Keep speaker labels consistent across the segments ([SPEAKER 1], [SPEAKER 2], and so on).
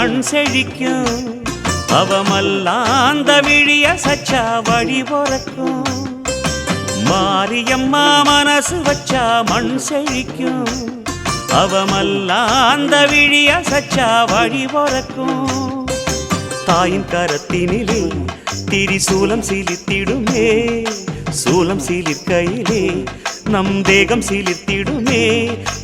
[SPEAKER 1] மண் செழிக்கும். அவமல்லாந்த விழிய சச்சா வழி பொறக்கும். மாரியம்மா மனசு வச்சா மண் செழிக்கும். அவமல்லாந்த விழிய சச்சா வழி பொறக்கும். தாயின் கரத்தினிலே திரிசூலம் சீலித்திடுமே சூலம் சீலிற்கையிலே நம் தேகம் சீலித்திடுமே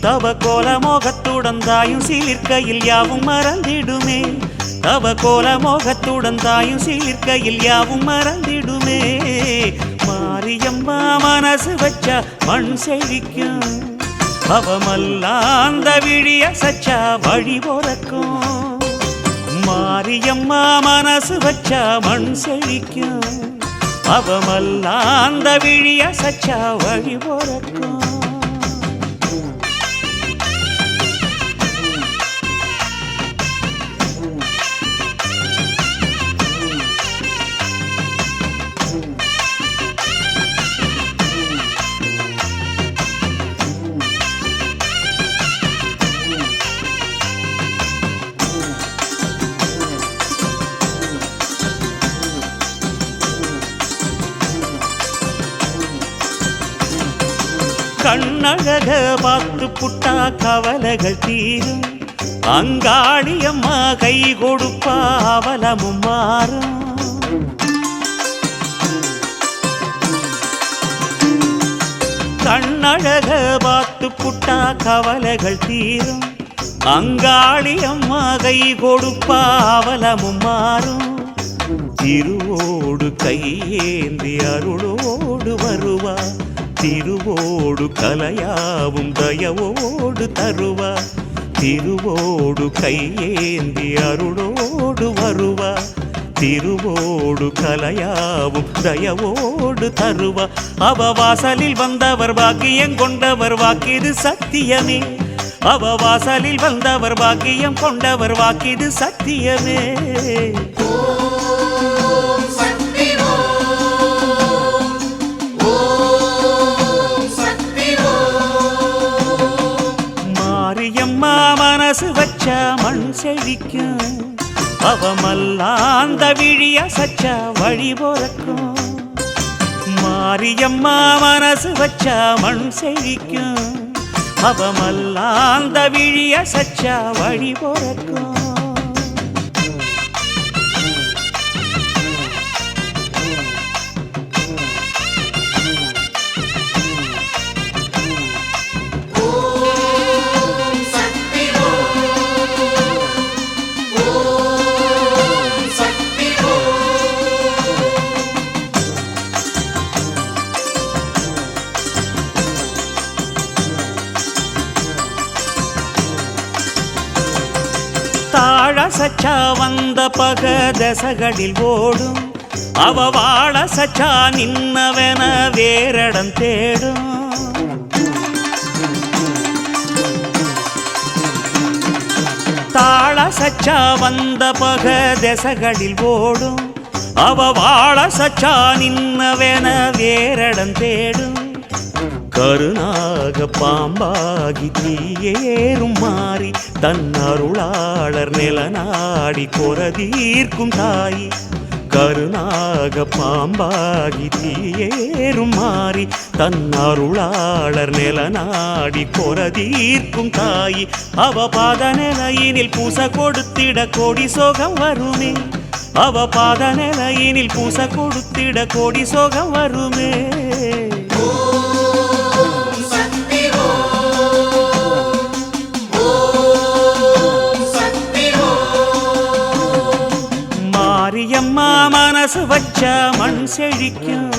[SPEAKER 1] தவ கோல மோகத்துடன் தாயும் சீலிற்கையில் யாவும் மறந்திடுமே. தவ கோல மோகத்துடன் தாயும் சீலிற்கையில் யாவும் மறந்திடுமே. மாரியம்மா மனசு வச்சா மண் செழிக்கும். அவமல்லாந்த விழிய சச்சா வழி பொறக்கும். மாரியம்மா மனசு வச்சா மண் செழிக்கும். அவமல்லாந்த விழிய சச்சா வழி பொறக்கும் கண்ணழக பார்த்து புட்டா கவலைகள் தீரும். அங்காளியம்மா கை கொடுப்பா அவலமும் மாறும். கண்ணழக பார்த்து புட்டா கவலைகள் தீரும். அங்காளியம்மா கை கொடுப்பா அவலமும் மாறும். திருவோடு கையேந்தி அருளோடு வருவார். திருவோடு கலையாவும் தயவோடு தருவா. திருவோடு கையேந்தி அருளோடு வருவா. திருவோடு கலையாவும் தயவோடு தருவா. அவ வாசலில் வந்தவர் பாக்கியம் கொண்டவர் வாக்கிது சத்தியமே. அவ வாசலில் வந்தவர் பாக்கியம் கொண்டவர் வாக்கிது சத்தியமே. சச்சா மண் செழிக்கும். அவமல்லாந்த விழிய சச்சா வழி பொறக்கும். மாரியம்மா மனசு வச்சா மண் செழிக்கும். அவமல்லாந்த விழிய சச்சா வழி பொறக்கும். வந்த பக தசகளில் ஓடும். அவ வாழ சச்சா நின்னவன வேறடம் தேடும். தாழ சச்சா வந்த பக தசகளில் ஓடும். அவ வாழ சச்சா நின்னவன வேரடம் தேடும். கருணாக பாம்பாகி தீயேறும் மாறி தன் அருளாளர் நிலநாடி கொரதீர்க்கும் தாய். கருணாக பாம்பாகி தீயேறும் மாறி தன் அருளாளர் நிலநாடி கொரதீர்க்கும் தாய். அவ பாத நிலையினில் பூச கொடுத்திட கோடி சோகம் வருமே. அவ பாத நிலையினில் பூச கொடுத்திட கோடி சோகம் வருமே. மனசு வச்ச மண் செழிக்கும்.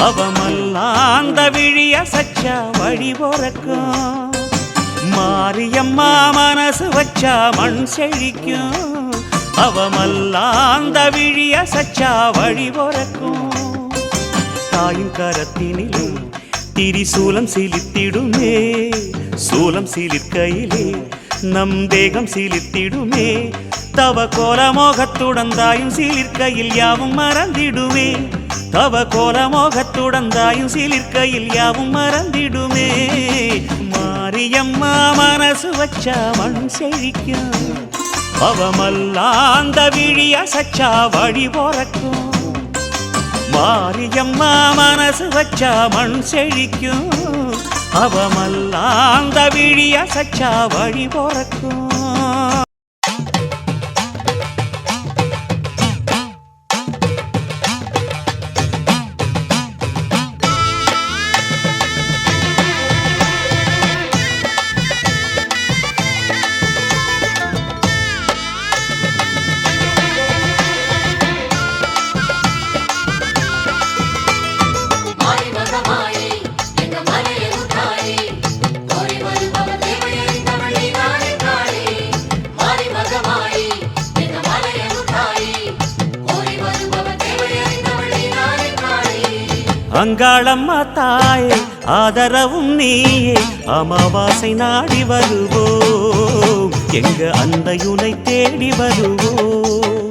[SPEAKER 1] அவமல்லாந்த விழிய சச்ச வழி பொறக்கும். மாரியம்மா மனசு வச்ச மண் செழிக்கும். அவமல்லாந்த விழிய சச்சா வழி பொறக்கும். தாயின் கரத்தினிலும் திரிசூலம் சீலித்திடுமே சூலம் சீலிற்கையிலே நம் தேகம் சீலித்திடுமே தவ கோலமோகத்துடன் தாயும் சீலிற்கையில் யாவும் மறந்திடுமே. தவ கோலமோகத்துடன் தாயும் சீலிற்கையில் யாவும் மறந்திடுமே. மாரியம்மா மனசு வச்சா மண் செழிக்கும். பவமல்லாந்த விழி அசச்சா வழி போறக்கும். மாரியம்மா மனசு வச்சா மண் செழிக்கும். அவமல்லாந்த விழி அசச்சா வழி போறக்கும். அங்காளம்மா தாயே ஆதரவும் நீயே அமாவாசை நாடி வருவோம். எங்க அந்தையுனை தேடி வருவோம்.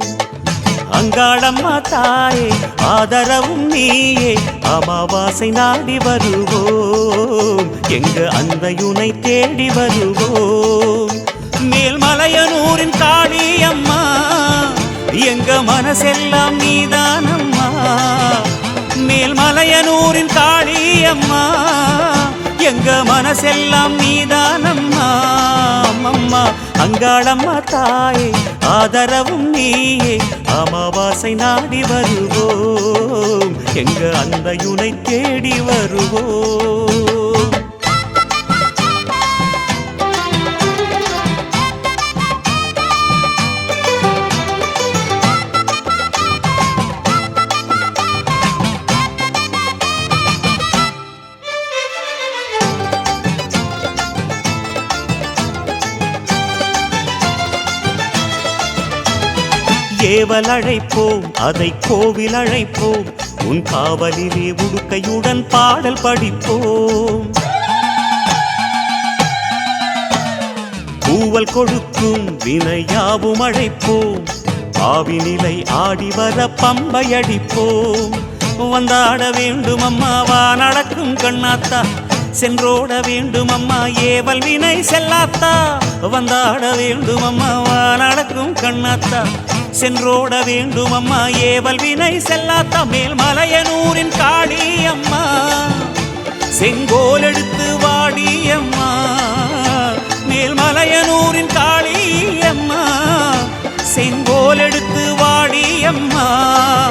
[SPEAKER 1] அங்காளம்மா தாயே ஆதரவும் நீயே அமாவாசை நாடி வருவோம். எங்க அந்தையுனை தேடி வருவோம். மேல்மலையனூரின் காளியம்மா எங்க மனசெல்லாம் நீதானம்மா. மேல் மேல்மலையனூரின் காளியம்மா எங்க மனசெல்லாம் நீதானம்மா அம்மம்மா அங்காளம்மா தாயே ஆதரவும் நீயே. அமாவாசை நாடி வருவோம். எங்க அந்தையுனை தேடி வருவோம். ஏவல் அழைப்போம் அதை கோவில் அழைப்போம் உன் காவலிலே உடுக்கையுடன் பாடல் படிப்போம். பூவல் கொடுக்கும் வினையாவும் அழைப்போம் ஆவினிலை ஆடி வர பம்பை அடிப்போம் வந்தாட வேண்டும் அம்மாவா நடக்கும் கண்ணாத்தா சென்றோட வேண்டும் அம்மா ஏவல் வினை செல்லாத்தா. வந்தாட வேண்டும் அம்மாவா நடக்கும் கண்ணாத்தா சென்றோட வேண்டும் அம்மா. ஏவல் வினை செல்லாத்த மேல் மலையனூரின் காளி அம்மா. செங்கோல் எடுத்து வாடி அம்மா. மேல் மலையனூரின் காளி அம்மா. செங்கோல் எடுத்து வாடி அம்மா.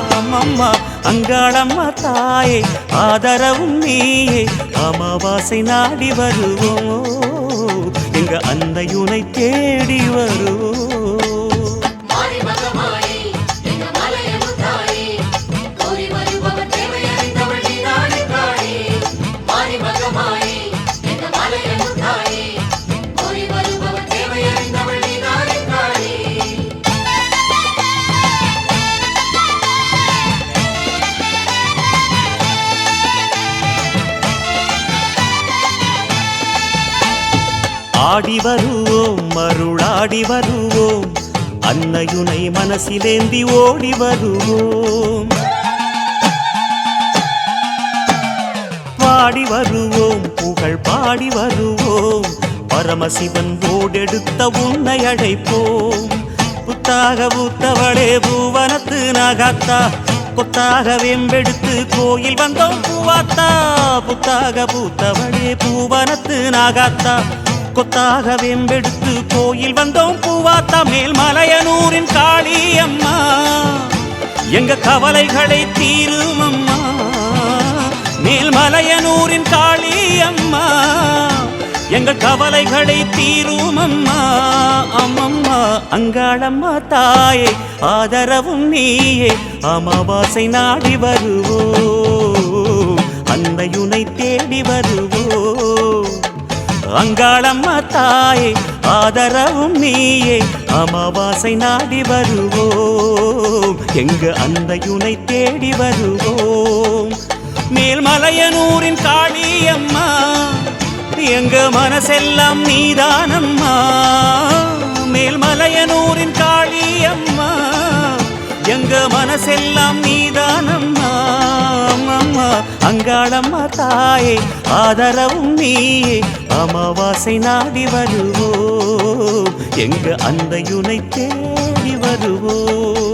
[SPEAKER 1] அம்மம்மா அங்காளம்மா தாயே ஆதரவும் நீயே. அமாவாசை நாடி வருவோம். எங்க அந்தையுனை தேடி வருவோம். ஆடி வருவோம் மருளாடி வருவோம். அன்னையுனை மனசிலேந்தி ஓடி வருவோம். பாடி வருவோம் புகழ் பாடி வருவோம். பரமசிவன் ஓடெடுத்த உன்னை அழைப்போம். புத்தாக பூத்தவளே பூவனத்து நாகாத்தா. புத்தாக வெம்பெடுத்து கோயில் வந்தோம் பூவாத்தா. புத்தாக பூத்தவளே பூவனத்து நாகாத்தா. கொத்தாக வேம்பெடுத்து கோயில் வந்தோம். பூவாத்தா மேல் மலையனூரின் காளி அம்மா. எங்க கவலைகளை தீரும் அம்மா. மேல் மலையனூரின் காளி அம்மா. எங்க கவலைகளை தீரும் அம்மா. அம்மம்மா அங்காளம்மா தாயே ஆதரவும் நீயே. அமாவாசை நாடி வருவோம். அங்காளம்மா தாயே ஆதரவும் நீயே. அமாவாசை நாடி வருவோம். எங்க அந்தையுனை தேடி வருவோம். மேல்மலையனூரின் காளியம்மா எங்க மனசெல்லாம் நீதானம்மா. மேல்மலையனூரின் காளியம்மா எங்க மனசெல்லாம் நீதானம்மா அங்காளம்மா தாயே ஆதரவும் நீயே. அமாவாசை நாடி வருவோம். எங்க அந்தையுனை தேடி வருவோம்.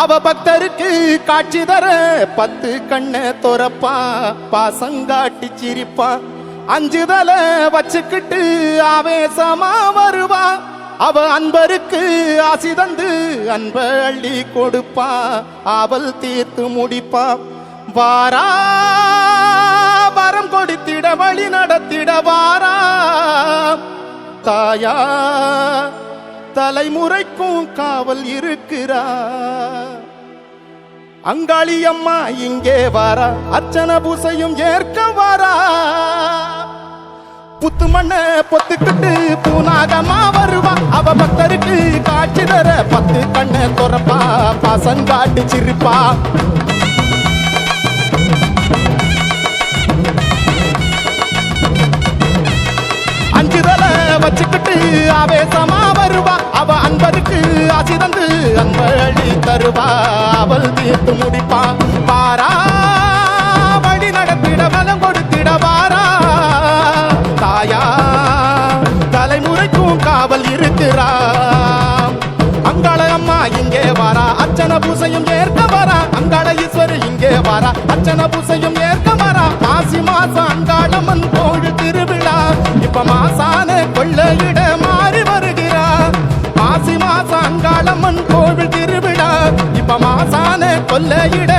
[SPEAKER 2] அவ பக்தருக்கு காட்சி தர பத்து கண்ண துறப்பா பாசங்காட்டி சிரிப்பா. அஞ்சு தலை வச்சுக்கிட்டு ஆவேசமா வருவா. அவ அன்பருக்கு ஆசி தந்து அன்ப அள்ளி கொடுப்பா. அவள் தீர்த்து முடிப்பா. வாரா வரம் கொடுத்திட வழி நடத்திட வாரா. தாயா தலைமுறைக்கும் காவல் இருக்கிறா. அங்காளி அம்மா இங்கே வாரா அர்ச்சன பூசையும் ஏற்க வாரா. புத்து மண்ண பொத்துக்கிட்டு பூனாகமா வருவா. அவ பக்தருக்கு காட்சி தர பத்து கண்ண துறப்பா பாசங்காட்டி சிரிப்பா. அஞ்சு தலை வச்சுக்கிட்டு ஆவேச தருவா அவள் தீர்த்து முடிப்பா பாரா வழி நடத்திட பலம் கொடுத்திட வாரா. தாயா தலைமுறைக்கும் காவல் இருக்கிறா. அங்காள அம்மா இங்கே வாரா அச்சன பூசையும் ஏற்க வரா. அங்காள ஈஸ்வரி இங்கே வாரா அச்சன பூசையும் ஏற்க வரா. மாசி மாசம் அங்காளம்மன் கோவில் திருவிழா. இப்ப மாசான கொள்ளையிட சொல்ல இட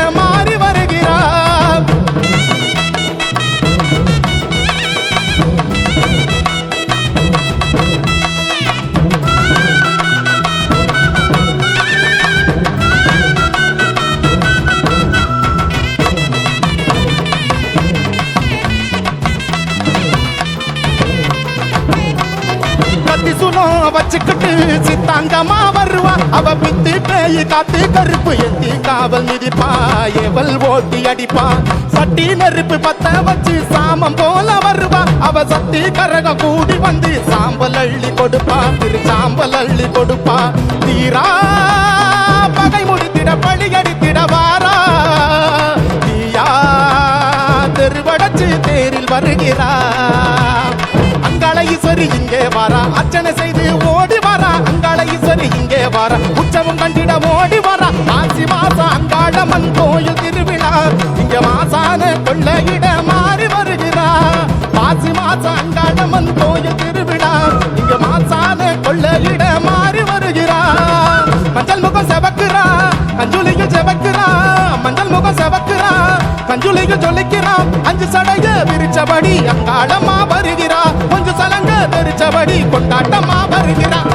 [SPEAKER 2] சுனம் வச்சுக்கிட்டு சித்தாங்கமா வருவா. அவ பித்து பேய் காத்து கருப்பு எத்தி காவல் மிதிப்பா. எவள் ஓட்டி அடிப்பா. சட்டி நெருப்பு பத்த வச்சு சாமம் போல வருவா. அவ சட்டி கரக கூடி வந்து சாம்பல் அள்ளி கொடுப்பா. திரு சாம்பல் அள்ளி கொடுப்பா. தீரா பகை முடித்திட பழி அடித்திட வாரா. தீயா தெருவடைச்சு தேரில் வருகிறா. அங்காள ஈஸ்வரி இங்கே வாரா. அர்ச்சனை செய்து ஓடி வாரா. அங்காள ஈஸ்வரி இங்கே வாரா. உற்சவம் கண்டிட ஓடி வாரா. மாசி மாசம் அங்காளம்மன் கோயில் திருவிழா. இங்க மாசான கொள்ளையிட மாறி வருகிறா. மாசி மாசம் அங்காளம்மன் கோயில் திருவிழா. இங்க மாசான கொள்ளையிட மாறி வருகிறா. மஞ்சள் முகம் செவக்குறா. கஞ்சுலியில் செவக்குறா. மஞ்சள் முகம் செவக்குறா. கஞ்சுலியில் ஜொலிக்கிறான் அஞ்சு சடைய விரிச்சபடி அங்காளமா வருகிறா. கொஞ்சம் தெரிச்சபடி கொண்டாட்டமா வருகிறான்